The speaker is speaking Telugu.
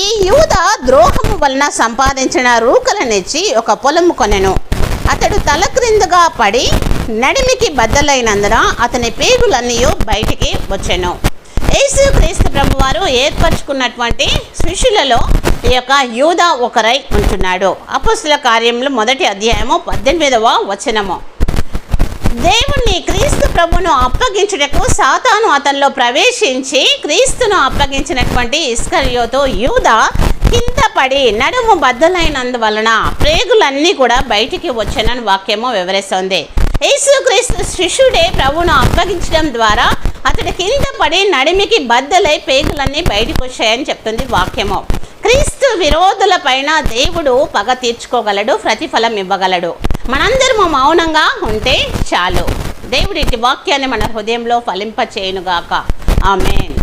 ఈ యూద ద్రోహము వలన సంపాదించిన రూకలనిచ్చి ఒక పొలము కొనెను. అతడు తల క్రిందుగా పడి నడిమికి బద్దలైనందున అతని పేగులన్నీ బయటికి వచ్చెను. యేసు క్రీస్తు ప్రభువారు ఏర్పరచుకున్నటువంటి శిష్యులలో ఈ యొక్క యూద ఒకరై ఉంటున్నాడు. అపస్తుల కార్యములు మొదటి అధ్యాయము పద్దెనిమిదవ వచనము. దేవుణ్ణి క్రీస్తు ప్రభును అప్పగించుటకు సాతాను అతనిలో ప్రవేశించి క్రీస్తును అప్పగించినటువంటి ఇస్కర్యోతో యూద కింద పడి నడుము బద్దలైనందువలన ప్రేగులన్నీ కూడా బయటికి వచ్చానని వాక్యము వివరిస్తుంది. యేసుక్రీస్తు శిష్యుడే ప్రభును అప్పగించడం ద్వారా అతడి కింద పడి నడిమికి బద్దలై పేగులన్నీ బయటకు వచ్చాయని చెప్తుంది వాక్యము. క్రీస్తు విరోధుల పైన దేవుడు పగ తీర్చుకోగలడు ప్రతిఫలం ఇవ్వగలడు. మనందరము మౌనంగా ఉంటే చాలు. దేవుడి వాక్యాన్ని మన హృదయంలో ఫలింపచేయనుగాక. ఆమెన్.